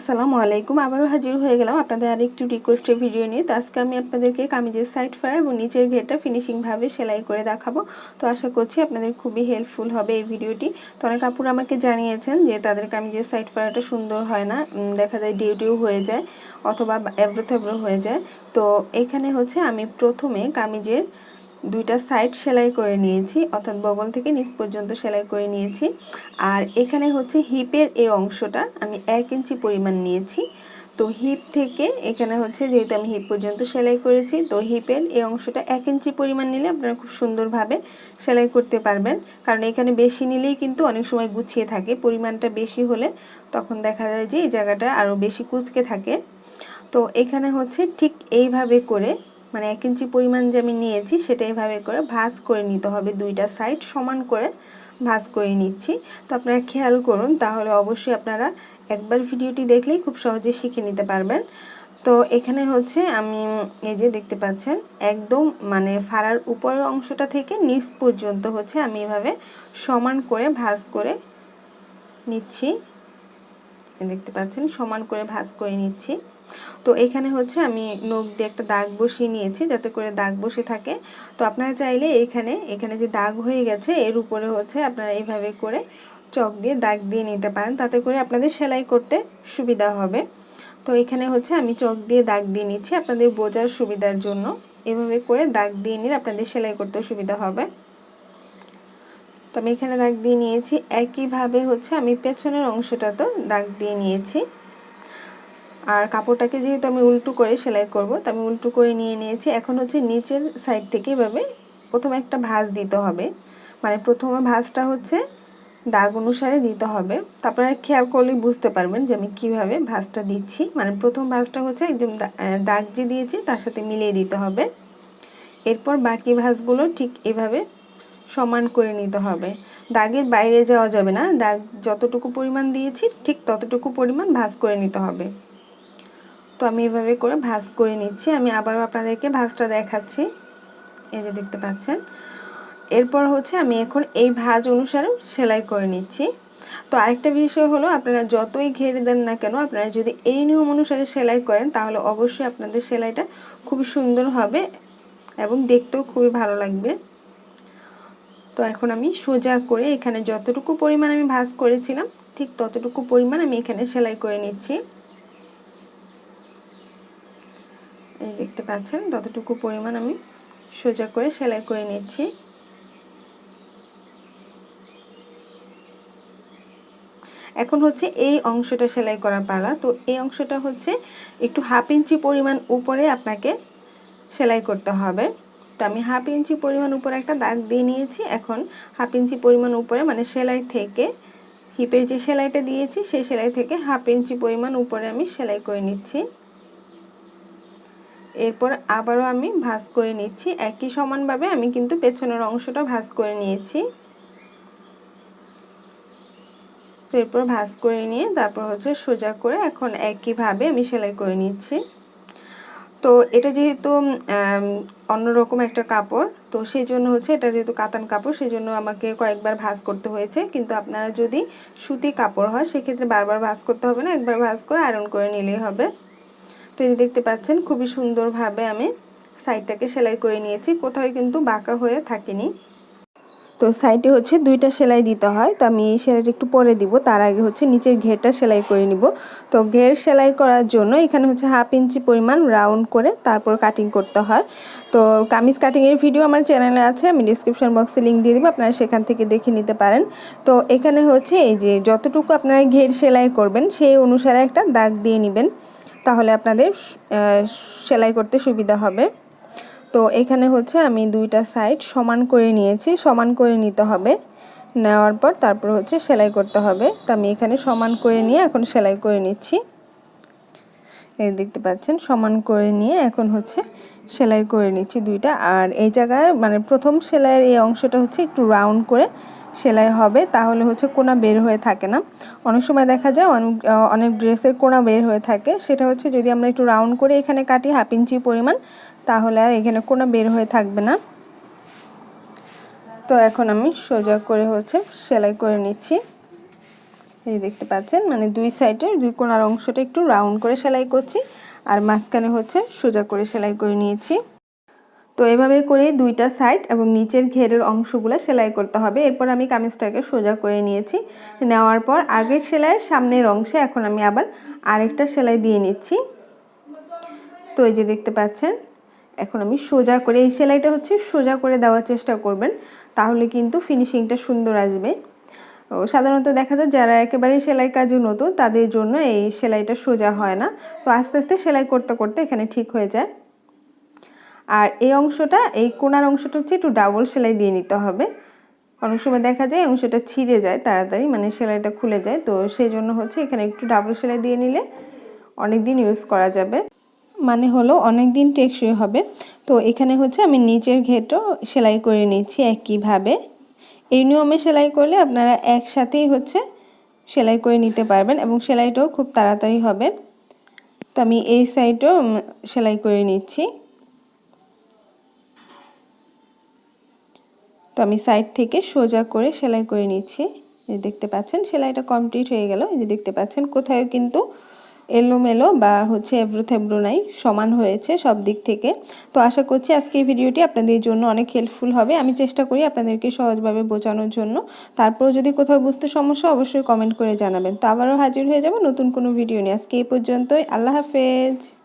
আসসালামু আলাইকুম। আবারও হাজির হয়ে গেলাম আপনাদের আরেকটি রিকোয়েস্টের ভিডিও নিয়ে। তো আজকে আমি আপনাদেরকে কামিজের সাইড ফাড়া এবং নিচের ঘেরটা ফিনিশিংভাবে সেলাই করে দেখাবো। তো আশা করছি আপনাদের খুবই হেল্পফুল হবে এই ভিডিওটি তো অনেক কাপড় আমাকে জানিয়েছেন যে তাদের কামিজের সাইড ফাড়াটা সুন্দর হয় না দেখা যায় ডিউটিও হয়ে যায় অথবা এবড়ো থেবড়ো হয়ে যায়। তো এখানে হচ্ছে আমি প্রথমে কামিজের দুইটা সাইড সেলাই করে নিয়েছি, অর্থাৎ বগল থেকে নিচ পর্যন্ত সেলাই করে নিয়েছি। আর এখানে হচ্ছে হিপের এই অংশটা আমি এক ইঞ্চি পরিমাণ নিয়েছি। তো হিপ থেকে এখানে হচ্ছে যেহেতু আমি হিপ পর্যন্ত সেলাই করেছি, তো হিপের এই অংশটা এক ইঞ্চি পরিমাণ নিলে আপনারা খুব সুন্দরভাবে সেলাই করতে পারবেন। কারণ এখানে বেশি নিলেই কিন্তু অনেক সময় গুছিয়ে থাকে, পরিমাণটা বেশি হলে তখন দেখা যায় যে এই জায়গাটা আরও বেশি কুচকে থাকে। তো এখানে হচ্ছে ঠিক এইভাবে করে মানে এক ইঞ্চি পরিমাণ যে আমি নিয়েছি সেটা এইভাবে করে ভাঁজ করে নিতে হবে। দুইটা সাইড সমান করে ভাঁজ করে নিচ্ছি। তো আপনারা খেয়াল করুন, তাহলে অবশ্যই আপনারা একবার ভিডিওটি দেখলেই খুব সহজে শিখে নিতে পারবেন। তো এখানে হচ্ছে আমি এই যে দেখতে পাচ্ছেন, একদম মানে ফাড়ার উপরের অংশটা থেকে নিচ পর্যন্ত হচ্ছে আমি এভাবে সমান করে ভাঁজ করে নিচ্ছি। দেখতে পাচ্ছেন, সমান করে ভাঁজ করে নিচ্ছি। তো এখানে হচ্ছে আমি নখ দিয়ে একটা দাগ বসিয়ে নিয়েছি, যাতে করে দাগ বসে থাকে। তো আপনারা চাইলে এখানে এখানে যে দাগ হয়ে গেছে, এর উপরে হচ্ছে আপনারা এইভাবে করে চক দিয়ে দাগ দিয়ে নিতে পারেন। তাতে করে আপনাদের সেলাই করতে সুবিধা হবে। তো এখানে হচ্ছে আমি চক দিয়ে দাগ দিয়ে নিচ্ছি আপনাদের বোঝার সুবিধার জন্য। এভাবে করে দাগ দিয়ে নিলে আপনাদের সেলাই করতে সুবিধা হবে। তো আমি এখানে দাগ দিয়ে নিয়েছি। একইভাবে হচ্ছে আমি পেছনের অংশটাতেও দাগ দিয়ে নিয়েছি। আর কাপড়টাকে যেহেতু আমি উল্টো করে সেলাই করব, তো আমি উল্টো করে নিয়ে নিয়েছি। এখন হচ্ছে নিচের সাইড থেকে এভাবে প্রথমে একটা ভাঁজ দিতে হবে। মানে প্রথমে ভাঁজটা হচ্ছে দাগ অনুসারে দিতে হবে। তো আপনারা খেয়াল করলেই বুঝতে পারবেন যে আমি কীভাবে ভাঁজটা দিচ্ছি। মানে প্রথম ভাঁজটা হচ্ছে একদম দাগ যে দিয়েছি তার সাথে মিলিয়ে দিতে হবে। এরপর বাকি ভাঁজগুলো ঠিক এভাবে সমান করে নিতে হবে। দাগের বাইরে যাওয়া যাবে না। দাগ যতটুকু পরিমাণ দিয়েছি, ঠিক ততটুকু পরিমাণ ভাঁজ করে নিতে হবে। তো আমি এভাবে করে ভাঁজ করে নিচ্ছি। আমি আবারও আপনাদেরকে ভাঁজটা দেখাচ্ছি। এই যে দেখতে পাচ্ছেন। এরপর হচ্ছে আমি এখন এই ভাঁজ অনুসারে সেলাই করে নিচ্ছি। তো আরেকটা বিষয় হলো, আপনারা যতই ঘেরে দেন না কেন, আপনারা যদি এই নিয়ম অনুসারে সেলাই করেন, তাহলে অবশ্যই আপনাদের সেলাইটা খুবই সুন্দর হবে এবং দেখতেও খুবই ভালো লাগবে। তো এখন আমি সোজা করে এখানে যতটুকু পরিমাণ আমি ভাঁজ করেছিলাম, ঠিক ততটুকু পরিমাণ আমি এখানে সেলাই করে নিচ্ছি। এই দেখতে পাচ্ছেন, ততটুকু পরিমাণ আমি সোজা করে সেলাই করে নিচ্ছি। এখন হচ্ছে এই অংশটা সেলাই করার পালা। তো এই অংশটা হচ্ছে একটু হাফ ইঞ্চি পরিমাণ উপরে আপনাকে সেলাই করতে হবে। তো আমি হাফ ইঞ্চি পরিমাণ উপরে একটা দাগ দিয়ে নিয়েছি। এখন হাফ ইঞ্চি পরিমাণ উপরে মানে সেলাই থেকে হিপের যে সেলাইটা দিয়েছি, সেই সেলাই থেকে হাফ ইঞ্চি পরিমাণ উপরে আমি সেলাই করে নিচ্ছি। এরপর আবারও আমি ভাঁজ করে নিচ্ছি। একই সমানভাবে আমি কিন্তু পেছনের অংশটা ভাঁজ করে নিয়েছি। তো এরপর ভাঁজ করে নিয়ে তারপর হচ্ছে সোজা করে এখন একইভাবে আমি সেলাই করে নিচ্ছি। তো এটা যেহেতু অন্যরকম একটা কাপড়, তো সেই জন্য হচ্ছে এটা যেহেতু কাতান কাপড়, সেই জন্য আমাকে কয়েকবার ভাঁজ করতে হয়েছে। কিন্তু আপনারা যদি সুতি কাপড় হয়, সেক্ষেত্রে বারবার ভাঁজ করতে হবে না, একবার ভাঁজ করে আয়রন করে নিলেই হবে। তো এই দেখতে পাচ্ছেন, খুবই সুন্দরভাবে আমি সাইডটাকে সেলাই করে নিয়েছি। কোথাও কিন্তু বাঁকা হয়ে থাকেনি। তো সাইডে হচ্ছে দুইটা সেলাই দিতে হয়। তো আমি এই সেলাইটা একটু পরে দিব। তার আগে হচ্ছে নিচের ঘেরটা সেলাই করে নিব। তো ঘের সেলাই করার জন্য এখানে হচ্ছে হাফ ইঞ্চি পরিমাণ রাউন্ড করে তারপর কাটিং করতে হয়। তো কামিজ কাটিংয়ের ভিডিও আমার চ্যানেলে আছে। আমি ডিসক্রিপশন বক্সে লিঙ্ক দিয়ে দেবো। আপনারা সেখান থেকে দেখে নিতে পারেন। তো এখানে হচ্ছে এই যে যতটুকু আপনারা ঘের সেলাই করবেন, সেই অনুসারে একটা দাগ দিয়ে নেবেন। তাহলে আপনাদের সেলাই করতে সুবিধা হবে। তো এখানে হচ্ছে আমি দুইটা সাইড সমান করে নিয়েছি, সমান করে নিতে হবে। নেওয়ার পর তারপর হচ্ছে সেলাই করতে হবে। তো আমি এখানে সমান করে নিয়ে এখন সেলাই করে নিচ্ছি। এই দেখতে পাচ্ছেন, সমান করে নিয়ে এখন হচ্ছে সেলাই করে নিচ্ছি দুইটা। আর এই জায়গায় মানে প্রথম সেলাইয়ের এই অংশটা হচ্ছে একটু রাউন্ড করে সেলাই হবে, তাহলে হচ্ছে কোনা বের হয়ে থাকে না। অনেক সময় দেখা যায় অনেক অনেক ড্রেসের কোনা বের হয়ে থাকে। সেটা হচ্ছে যদি আমরা একটু রাউন্ড করে এখানে কাটি হাফ ইঞ্চি পরিমাণ, তাহলে আর এখানে কোনা বের হয়ে থাকবে না। তো এখন আমি সোজা করে হচ্ছে সেলাই করে নিচ্ছি। এই দেখতে পাচ্ছেন মানে দুই সাইডের, দুই কোণার অংশটা একটু রাউন্ড করে সেলাই করছি। আর মাঝখানে হচ্ছে সোজা করে সেলাই করে নিয়েছি। তো এভাবে করে দুইটা সাইড এবং নিচের ঘেরের অংশগুলো সেলাই করতে হবে। এরপর আমি কামিজটাকে সোজা করে নিয়েছি। নেওয়ার পর আগের সেলাইয়ের সামনের অংশে এখন আমি আবার আরেকটা সেলাই দিয়ে নিচ্ছি। তো এই যে দেখতে পাচ্ছেন, এখন আমি সোজা করে, এই সেলাইটা হচ্ছে সোজা করে দেওয়ার চেষ্টা করবেন, তাহলে কিন্তু ফিনিশিংটা সুন্দর আসবে। ও, সাধারণত দেখা যায় যারা একেবারে সেলাই কাজে নতুন তাদের জন্য এই সেলাইটা সোজা হয় না। তো আস্তে আস্তে সেলাই করতে করতে এখানে ঠিক হয়ে যায়। আর এই অংশটা, এই কোনার অংশটা হচ্ছে একটু ডাবল সেলাই দিয়ে নিতে হবে। অনেক সময় দেখা যায় অংশটা ছিঁড়ে যায় তাড়াতাড়ি মানে সেলাইটা খুলে যায়। তো সেই জন্য হচ্ছে এখানে একটু ডাবল সেলাই দিয়ে নিলে অনেক দিন ইউজ করা যাবে। মানে হলো অনেক দিন টেকসই হবে। তো এখানে হচ্ছে আমি নিচের ঘেটও সেলাই করে নিচ্ছি একইভাবে। এই নিয়মে সেলাই করলে আপনারা একসাথেই হচ্ছে সেলাই করে নিতে পারবেন এবং সেলাইটাও খুব তাড়াতাড়ি হবে। তো আমি এই সাইডও সেলাই করে নিচ্ছি। আমি সাইড থেকে সোজা করে সেলাই করে নিচ্ছি। দেখতে পাচ্ছেন, সেলাইটা কমপ্লিট হয়ে গেল। এই যে দেখতে পাচ্ছেন কোথাও কিন্তু এলোমেলো বা হচ্ছে এব্রো থেব্রো নাই, সমান হয়েছে সব দিক থেকে। তো আশা করছি আজকে এই ভিডিওটি আপনাদের জন্য অনেক হেল্পফুল হবে। আমি চেষ্টা করি আপনাদেরকে সহজভাবে বোঝানোর জন্য। তারপরেও যদি কোথাও বুঝতে সমস্যা অবশ্যই কমেন্ট করে জানাবেন। তো আবারও হাজির হয়ে যাব নতুন কোনো ভিডিও নিয়ে। আজকে এই পর্যন্তই। আল্লাহ হাফেজ।